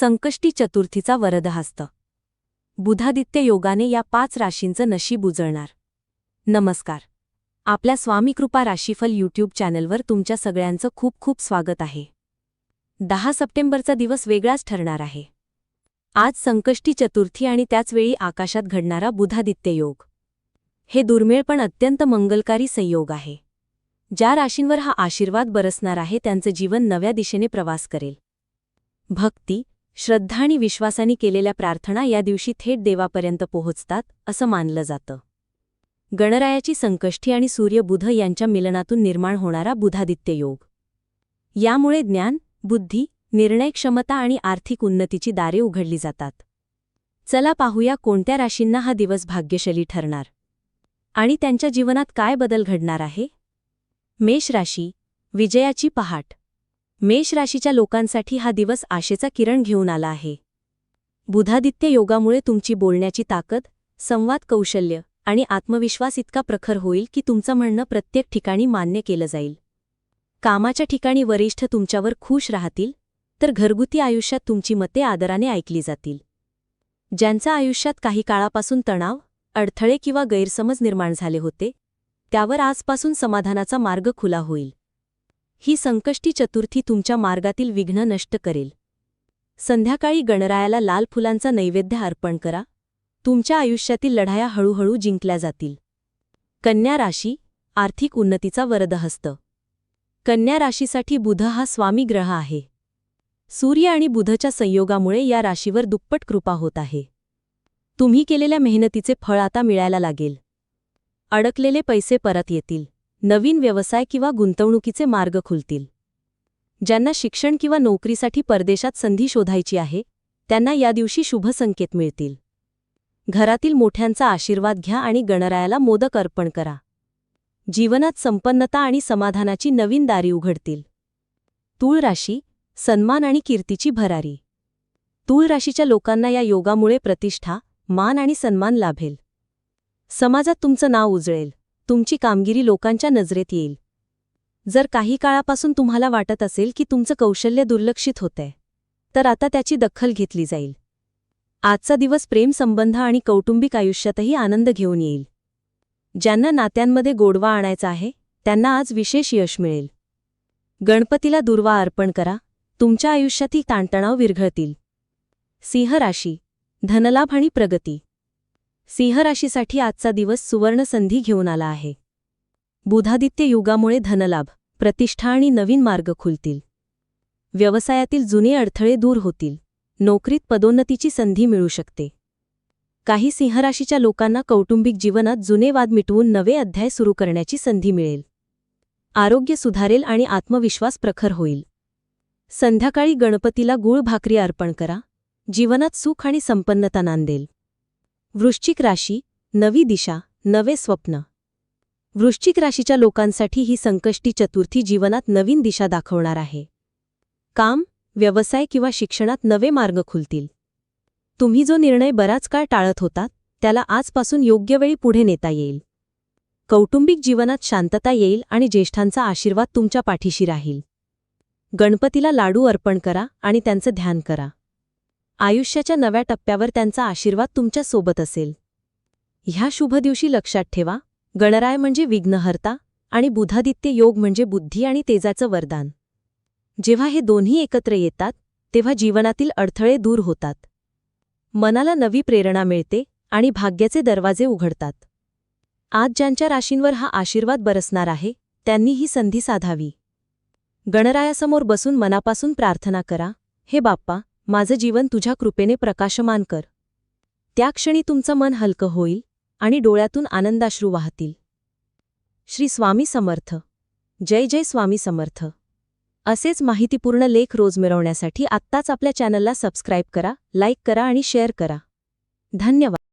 संकष्टी चतुर्थीचा वरदहस्त. बुधादित्य योगाने या पाच राशींचं नशीब उजळणार. नमस्कार. आपल्या स्वामीकृपा राशीफल यूट्यूब चॅनलवर तुमच्या सगळ्यांचं खूप खूप स्वागत आहे. दहा सप्टेंबरचा दिवस वेगळाच ठरणार आहे. आज संकष्टी चतुर्थी आणि त्याचवेळी आकाशात घडणारा बुधादित्य योग. हे दुर्मिळ पण अत्यंत मंगलकारी संयोग आहे. ज्या राशींवर हा आशीर्वाद बरसणार आहे त्यांचं जीवन नव्या दिशेने प्रवास करेल. भक्ती श्रद्धा आणि विश्वासाने केलेल्या प्रार्थना या दिवशी थेट देवापर्यंत पोहोचतात असं मानलं जातं. गणरायाची संकष्टी आणि सूर्य बुध यांच्या मिलनातून निर्माण होणारा बुधादित्य योग. यामुळे ज्ञान बुद्धी निर्णय क्षमता आणि आर्थिक उन्नतीची दारे उघडली जातात. चला पाहूया कोणत्या राशींना हा दिवस भाग्यशली ठरणार. आणि त्यांच्या जीवनात काय बदल घडणार आहे? मेष राशी विजयाची पहाट. मेष राशीच्या लोकांसाठी हा दिवस आशेचा किरण घेऊन आला आहे. बुधादित्य योगामुळे तुमची बोलण्याची ताकद संवाद कौशल्य आणि आत्मविश्वास इतका प्रखर होईल की तुमचं म्हणणं प्रत्येक ठिकाणी मान्य केलं जाईल. कामाच्या ठिकाणी वरिष्ठ तुमच्यावर खुश राहतील तर घरगुती आयुष्यात तुमची मते आदराने ऐकली जातील. ज्यांचा आयुष्यात काही काळापासून तणाव अडथळे किंवा गैरसमज निर्माण झाले होते त्यावर आजपासून समाधानाचा मार्ग खुला होईल. ही संकष्टी चतुर्थी तुमच्या मार्गातील विघ्न नष्ट करेल. संध्याकाळी गणरायाला लाल फुलांचा नैवेद्य अर्पण करा. तुमच्या आयुष्यातील लढाया हळूहळू जिंकल्या जातील. कन्या राशी आर्थिक उन्नतीचा वरदहस्त. कन्या राशीसाठी बुध हा स्वामी ग्रह आहे. सूर्य आणि बुधच्या संयोगामुळे या राशीवर दुप्पट कृपा होत आहे. तुम्ही केलेल्या मेहनतीचे फळ आता मिळायला लागेल. अडकलेले पैसे परत येतील. नवीन व्यवसाय किंवा गुंतवणुकीचे मार्ग खुलतील. ज्यांना शिक्षण किंवा नोकरीसाठी परदेशात संधी शोधायची आहे त्यांना या दिवशी शुभ संकेत मिळतील. घरातील मोठ्यांचा आशीर्वाद घ्या आणि गणरायाला मोदक अर्पण करा. जीवनात संपन्नता आणि समाधानाची नवीन दारी उघडतील. तूळ राशी सन्मान आणि कीर्तीची भरारी. तूळ राशीच्या लोकांना या योगामुळे प्रतिष्ठा मान आणि सन्मान लाभेल. समाजात तुमचं नाव उजळेल. तुमची कामगिरी लोकांच्या नजरेत येईल. जर काही काळापासून तुम्हाला वाटत असेल की तुमचं कौशल्य दुर्लक्षित होतंय तर आता त्याची दखल घेतली जाईल. आजचा दिवस प्रेमसंबंध आणि कौटुंबिक आयुष्यातही आनंद घेऊन येईल. ज्यांना नात्यांमध्ये गोडवा आणायचा आहे त्यांना आज विशेष यश मिळेल. गणपतीला दुर्वा अर्पण करा तुमच्या आयुष्यातील ताणतणाव विरघळतील. सिंह राशी धनलाभ आणि प्रगती. सिंहराशीसाठी आजचा दिवस सुवर्ण संधी घेऊन आला आहे. बुधादित्य युगामुळे धनलाभ प्रतिष्ठा आणि नवीन मार्ग खुलतील. व्यवसायातील जुने अडथळे दूर होतील. नोकरीत पदोन्नतीची संधी मिळू शकते. काही सिंहराशीच्या लोकांना कौटुंबिक जीवनात जुने वाद मिटवून नवे अध्याय सुरू करण्याची संधी मिळेल. आरोग्य सुधारेल आणि आत्मविश्वास प्रखर होईल. संध्याकाळी गणपतीला गुळ भाकरी अर्पण करा. जीवनात सुख आणि संपन्नता नांदेल. वृश्चिक राशी नवी दिशा नवे स्वप्न. वृश्चिक राशीच्या लोकांसाठी ही संकष्टी चतुर्थी जीवनात नवीन दिशा दाखवणार आहे. काम व्यवसाय किंवा शिक्षणात नवे मार्ग खुलतील. तुम्ही जो निर्णय बराच काळ टाळत होतात त्याला आजपासून योग्य वेळी पुढे नेता येईल. कौटुंबिक जीवनात शांतता येईल आणि ज्येष्ठांचा आशीर्वाद तुमच्या पाठीशी राहील. गणपतीला लाडू अर्पण करा आणि त्यांचं ध्यान करा. आयुष्याच्या नव्या टप्प्यावर त्यांचा आशीर्वाद तुमच्यासोबत असेल. ह्या शुभ दिवशी लक्षात ठेवा गणराय म्हणजे विघ्नहर्ता आणि बुधादित्य योग म्हणजे बुद्धी आणि तेजाचं वरदान. जेव्हा हे दोन्ही एकत्र येतात तेव्हा जीवनातील अडथळे दूर होतात. मनाला नवी प्रेरणा मिळते आणि भाग्याचे दरवाजे उघडतात. आज ज्यांच्या राशींवर हा आशीर्वाद बरसणार आहे त्यांनी ही संधी साधावी. गणरायासमोर बसून मनापासून प्रार्थना करा हे बाप्पा माझं जीवन तुझ्या कृपेने प्रकाशमान कर. त्या क्षणी तुमचं मन हलकं होईल आणि डोळ्यातून आनंदाश्रू वाहतील. श्री स्वामी समर्थ. जय जय स्वामी समर्थ. असेच माहितीपूर्ण लेख रोज मिळवण्यासाठी आत्ताच आपल्या चॅनलला सबस्क्राईब करा लाईक करा आणि शेअर करा. धन्यवाद.